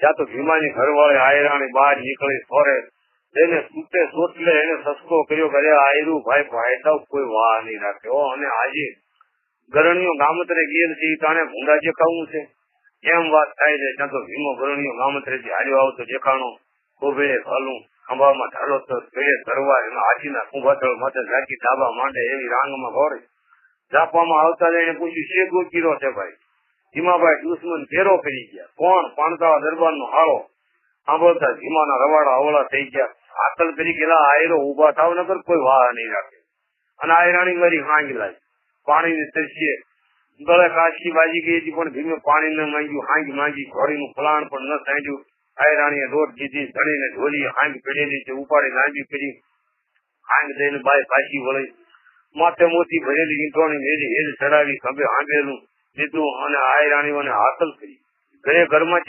ત્યાં તો ભીમાની ઘરવાળી આયરાણી બહાર નીકળી ફરે. એને સૂતે સોટલે એને સસ્તો કર્યો કરે આયરું ભાઈ ભાઈ કોઈ વાહ નહીં રાખ્યો અને આજે ગરણીઓ ગામત્રે ગયેલ છે તાણે ભૂંડા દેખાવું છે. એમ વાત થાય છે ત્યાં તો ભીમો ગરણીઓ ગામત્રે થી હાર્યો આવતો દેખાણો કોભેળે ફાલું ખંભામાં ઢાલો તો ભેળે ધરવા એમાં હાથીના કુંભાતળ માથે ઝાકી ધાબા માંડે એવી રાંગમાં ઘોડે ઝાપવામાં આવતા એને પૂછ્યું છે ગોચીરો છે ભાઈ? ધીમાભાઈ દુશ્મન ઘેરો કરી ગયા. કોણ? પાણતાળા દરબાર નો હારો સાંભળતા ધીમાના રવાડા અવળા થઈ ગયા. આકલ કરી ગયેલા આયરો ઊભા થાવ નગર કોઈ વાહ નહીં રાખે. અને આયરાણી મારી હાંગ લાવી પાણીની તરસીએ ગળે કાશી બાજી ગઈ પણ ધીમે પાણી ન માંગ્યું, હાંગી માંગી, ઘોડીનું ફલાણ પણ ન સાંજ્યું. આયરાણીએ રોટ દીધી, ધણીને ઢોલી હાંગ પીડેલી છે ઉપાડી નાંગી કરી હાંગ દઈને બાય પાછી વળી, માથે મોતી ભરેલી ઈંટોની મેલી, હેલ ચડાવી, ખભે હાંગેલું લીધું અને આયરાણીઓને હાકલ કરી. ઘરે ઘરમાં